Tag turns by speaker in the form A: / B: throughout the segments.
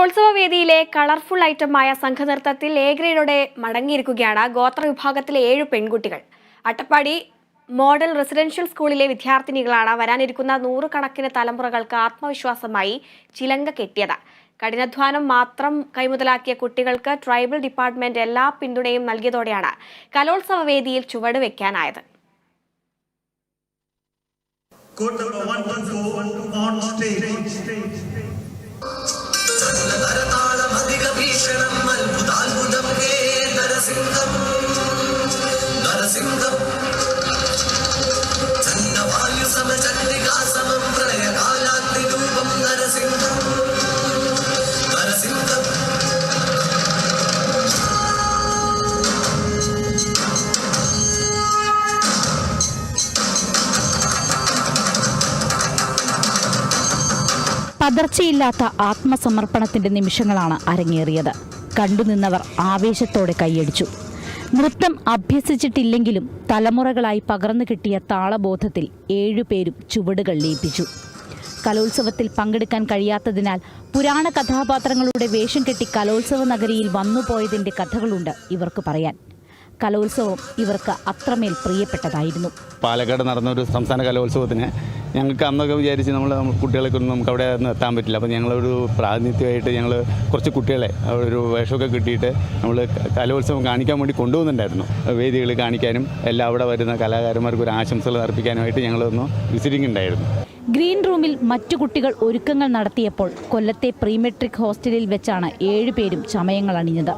A: കലോത്സവ വേദിയിലെ colourful ഐറ്റമായ സംഘനൃത്തത്തിൽ A ഗ്രേഡോടെ മടങ്ങിയിരിക്കുകയാണ് ഗോത്ര വിഭാഗത്തിലെ ഏഴു പെൺകുട്ടികൾ അട്ടപ്പാടി മോഡൽ റെസിഡൻഷ്യൽ സ്കൂളിലെ വിദ്യാർത്ഥിനികളാണ് വരാനിരിക്കുന്ന നൂറുകണക്കിന് തലമുറകൾക്ക് ആത്മവിശ്വാസമായി ചിലങ്ക കെട്ടിയത് കഠിനാധ്വാനം മാത്രം കൈമുതലാക്കിയ കുട്ടികൾക്ക് ട്രൈബൽ ഡിപ്പാർട്ട്മെന്റ് എല്ലാ പിന്തുണയും നൽകിയതോടെയാണ് കലോത്സവ വേദിയിൽ ചുവട് വെക്കാനായത്
B: Code number 114 on stage.
C: ഭീഷണം
D: പതർച്ചയില്ലാത്ത ആത്മസമർപ്പണത്തിന്റെ നിമിഷങ്ങളാണ് അരങ്ങേറിയത്. കണ്ടുനിന്നവർ ആവേശത്തോടെ കൈയടിച്ചു. നൃത്തം അഭ്യസിച്ചിട്ടില്ലെങ്കിലും തലമുറകളായി പകർന്നു കിട്ടിയ താളബോധത്തിൽ ഏഴുപേരും ചുവടുകൾ ലയിപ്പിച്ചു. കലോത്സവത്തിൽ പങ്കെടുക്കാൻ കഴിയാത്തതിനാൽ പുരാണ കഥാപാത്രങ്ങളുടെ വേഷം കെട്ടി കലോത്സവ നഗരിയിൽ വന്നുപോയതിന്റെ കഥകളുണ്ട് ഇവർക്ക് പറയാൻ. കലോത്സവം ഇവർക്ക് അത്രമേൽ പ്രിയപ്പെട്ടതായിരുന്നു.
E: പാലക്കാട് നടന്ന ഒരു സംസ്ഥാന കലോത്സവത്തിന് ഞങ്ങൾക്ക് അന്നൊക്കെ വിചാരിച്ച് നമ്മൾ കുട്ടികളെ കൊണ്ട് നമുക്ക് അവിടെ ഒന്നും എത്താൻ പറ്റില്ല. അപ്പോൾ ഞങ്ങളൊരു പ്രാതിനിധ്യമായിട്ട് ഞങ്ങൾ കുറച്ച് കുട്ടികളെ ഒരു വേഷമൊക്കെ കിട്ടിയിട്ട് നമ്മൾ കലോത്സവം കാണിക്കാൻ വേണ്ടി കൊണ്ടുപോകുന്നുണ്ടായിരുന്നു വേദികൾ കാണിക്കാനും എല്ലാം അവിടെ വരുന്ന കലാകാരന്മാർക്ക് ഒരു ആശംസകൾ അർപ്പിക്കാനുമായിട്ട് ഞങ്ങളൊന്ന് വിസിറ്റിംഗ് ഉണ്ടായിരുന്നു.
D: ഗ്രീൻ റൂമിൽ മറ്റു കുട്ടികൾ ഒരുക്കങ്ങൾ നടത്തിയപ്പോൾ കൊല്ലത്തെ പ്രീമെട്രിക് ഹോസ്റ്റലിൽ വെച്ചാണ് ഏഴുപേരും ചമയങ്ങൾ അണിഞ്ഞത്.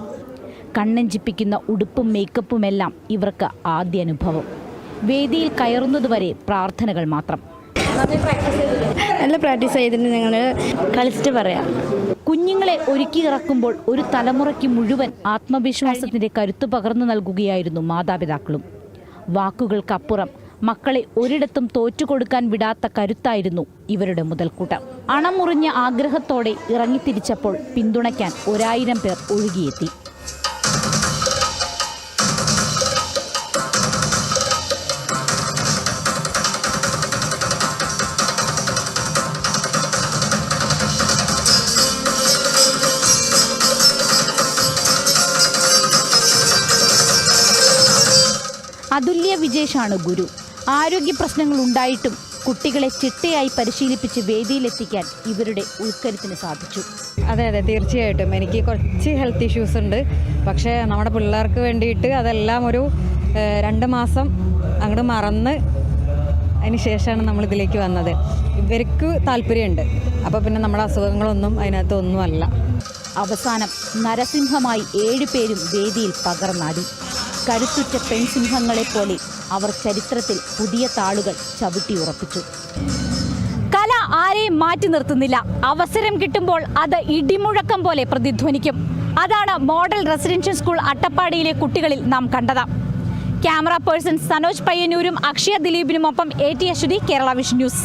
D: കണ്ണഞ്ചിപ്പിക്കുന്ന ഉടുപ്പും മേക്കപ്പുമെല്ലാം ഇവർക്ക് ആദ്യ അനുഭവം. വേദിയിൽ കയറുന്നതുവരെ പ്രാർത്ഥനകൾ മാത്രം.
F: നല്ല പ്രാക്ടീസ് ചെയ്തിട്ട് ഞങ്ങൾ കളിച്ചിട്ട് പറയാം.
D: കുഞ്ഞുങ്ങളെ ഒരുക്കി ഇറക്കുമ്പോൾ ഒരു തലമുറയ്ക്ക് മുഴുവൻ ആത്മവിശ്വാസത്തിന്റെ കരുത്തു പകർന്നു നൽകുകയായിരുന്നു മാതാപിതാക്കളും. വാക്കുകൾക്കപ്പുറം മക്കളെ ഒരിടത്തും തോറ്റുകൊടുക്കാൻ വിടാത്ത കരുത്തായിരുന്നു ഇവരുടെ മുതൽക്കൂട്ടം. അണമുറിഞ്ഞ ആഗ്രഹത്തോടെ ഇറങ്ങിത്തിരിച്ചപ്പോൾ പിന്തുണയ്ക്കാൻ ഒരായിരം പേർ ഒഴുകിയെത്തി. അതുല്യ വിജേഷാണ് ഗുരു. ആരോഗ്യ പ്രശ്നങ്ങൾ ഉണ്ടായിട്ടും കുട്ടികളെ ചിട്ടയായി പരിശീലിപ്പിച്ച് വേദിയിലെത്തിക്കാൻ ഇവരുടെ ഉൾക്കരുത്തിന് സാധിച്ചു.
F: അതെ അതെ തീർച്ചയായിട്ടും. എനിക്ക് കുറച്ച് ഹെൽത്ത് ഇഷ്യൂസ് ഉണ്ട്. പക്ഷേ നമ്മുടെ പിള്ളേർക്ക് വേണ്ടിയിട്ട് അതെല്ലാം ഒരു രണ്ട് മാസം അങ്ങോട്ട് മറന്ന് അതിന് ശേഷമാണ് നമ്മൾ ഇതിലേക്ക് വന്നത്. ഇവർക്ക് താല്പര്യമുണ്ട്. അപ്പോൾ പിന്നെ നമ്മുടെ അസുഖങ്ങളൊന്നും അതിനകത്ത് ഒന്നുമല്ല
D: അവസാനം നരസിംഹമായി ഏഴ് പേരും വേദിയിൽ പകർന്നാടി. കരുത്തുറ്റ പെൺസിംഹങ്ങളെപ്പോലെ അവർ ചരിത്രത്തിൽ പുതിയ താളുകൾ ചവിട്ടിയുറപ്പിച്ചു കല ആരെയും മാറ്റി നിർത്തുന്നില്ല. അവസരം കിട്ടുമ്പോൾ അത് ഇടിമുഴക്കം പോലെ പ്രതിധ്വനിക്കും. അതാണ് മോഡൽ റെസിഡൻഷ്യൽ സ്കൂൾ അട്ടപ്പാടിയിലെ കുട്ടികളിൽ നാം കണ്ടത്. ക്യാമറ പേഴ്സൺ സനോജ് പയ്യന്നൂരും Akshaya ദിലീപിനുമൊപ്പം A T Aswathy Kerala vision news.